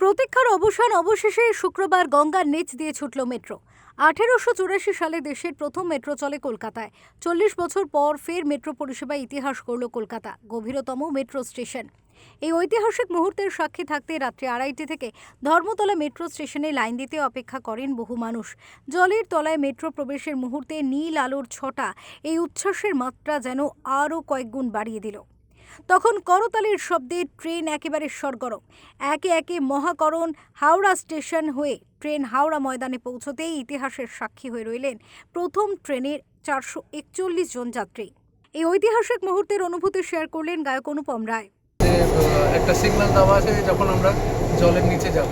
প্রতীক্ষার অবসান অবশেষে শুক্রবার গঙ্গার নিচ দিয়ে ছুটল মেট্রো। আঠেরোশো চুরাশি সালে দেশের প্রথম মেট্রো চলে কলকাতায়। চল্লিশ বছর পর ফের মেট্রো পরিষেবায় ইতিহাস করল কলকাতা, গভীরতম মেট্রো স্টেশন। এই ঐতিহাসিক মুহূর্তের সাক্ষী থাকতে রাত্রি আড়াইটি থেকে ধর্মতলা মেট্রো স্টেশনে লাইন দিতে অপেক্ষা করেন বহু মানুষ। জলের তলায় মেট্রো প্রবেশের মুহূর্তে নীল আলোর ছটা এই উচ্ছ্বাসের মাত্রা যেন আরও কয়েকগুণ বাড়িয়ে দিল। তখন করতালির শব্দে ট্রেন একেবারে সরগরম। একে একে মহাকরণ হাওড়া স্টেশন হয়ে ট্রেন হাওড়া ময়দানে পৌঁছতেই ইতিহাসের সাক্ষী হয়ে রইলেন প্রথম ট্রেনের চারশো একচল্লিশ জন যাত্রী। এই ঐতিহাসিক মুহূর্তের অনুভূতি শেয়ার করলেন গায়ক অনুপম রায়। একটা সিগন্যাল দেওয়া আছে যখন আমরা জলের নিচে যাব।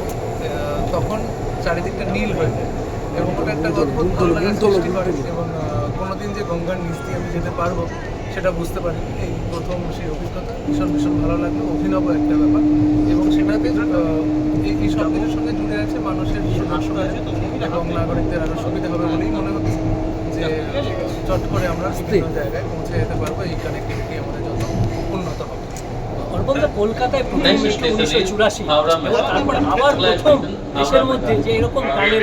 তখন চারিদিকটা নীল হয়ে যায় এবং ওটা একটা অদ্ভুত ভালো লাগার সৃষ্টি করে এবং কোনোদিন যে গঙ্গার নিচ দিয়ে আমি যেতে পারব সেটা বুঝতে পারি। এই প্রথম সেই অভিজ্ঞতা ভীষণ ভীষণ ভালো লাগল। অভিনব একটা ব্যাপার। এবং সেটাতে এই সব কিছুর সঙ্গে জুড়ে আছে মানুষের এবং নাগরিকদের আরও সুবিধা হবে বলেই মনে হচ্ছে যে চট করে আমরা বিভিন্ন জায়গায় পৌঁছে যেতে পারব। এই কানেক্টিভিটি আমাদের যত উন্নত হবে। অর্পণদা কলকাতায় প্রথম Next উনিশশো চুরাশি। হাওড়া এবং metro. তারপর আবার প্রথম দেশের মধ্যে যে এরকম প্রাণের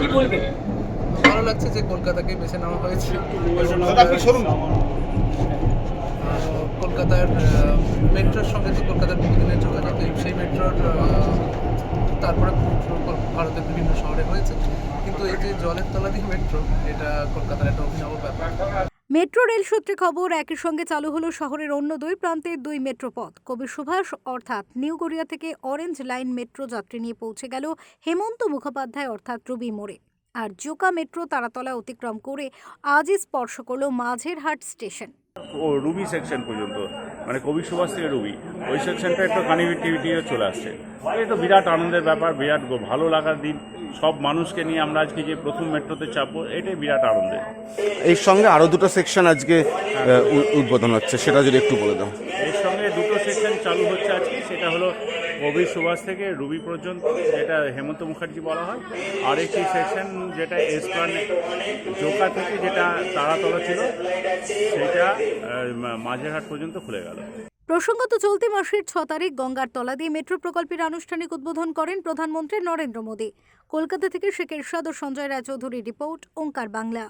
কি বলবেন ভালো লাগছে যে কলকাতাকে বেছে নেওয়া হয়েছে। কলকাতার মেট্রোর সঙ্গে তো কলকাতার বহুদিনের যোগাযোগ সেই মেট্রোর তারপরে ভারতের বিভিন্ন শহরে হয়েছে। কিন্তু এই যে জলের তলা দিয়ে মেট্রো, এটা কলকাতার একটা অভিনব ব্যাপার। মেট্রো রেল সূত্রে খবর, একই সঙ্গে চালু হলো শহরের অন্য দুই প্রান্তের দুই মেট্রো পথ। কবি সুভাষ, অর্থাৎ নিউ গড়িয়া থেকে অরেঞ্জ লাইন মেট্রো যাত্রী নিয়ে পৌঁছে গেল হেমন্ত মুখোপাধ্যায়, অর্থাৎ রবি মোড়ে। আর জোকা মেট্রো তারাতলা অতিক্রম করে আজই স্পর্শ করল মাঝেরহাট স্টেশন। ও রুবি সেকশন পর্যন্ত মানে কবি সুভাষ থেকে রুবি, ওই সেকশনটা একটু কানেক্টিভিটিও চলে আসছে। তো বিরাট আনন্দের ব্যাপার, বিরাট ভালো লাগার দিন, সব মানুষকে নিয়ে আমরা আজকে যে প্রথম মেট্রোতে চাপবো, এটাই বিরাট আনন্দের। এর সঙ্গে আরও দুটো সেকশন আজকে উদ্বোধন হচ্ছে, সেটা যদি একটু বলে দাও এর সঙ্গে দুটো সেকশন চালু হচ্ছে আজকে। সেটা হলো কবি সুভাষ থেকে রুবি পর্যন্ত, যেটা হেমন্ত মুখার্জি বলা হয়। আর একটি সেকশন যেটা এসপ্লান জোকা থেকে যেটা তারাতলা ছিল, সেটা মাঝেরহাট পর্যন্ত খুলে গেল। প্রসঙ্গত চলতি মাসের ছ তারিখ গঙ্গার তলা দিয়ে মেট্রো প্রকল্পের আনুষ্ঠানিক উদ্বোধন করেন প্রধানমন্ত্রী নরেন্দ্র মোদী। কলকাতা থেকে শেখ এরশাদ ও সঞ্জয় রায়চৌধুরী রিপোর্ট, ওঙ্কার বাংলা।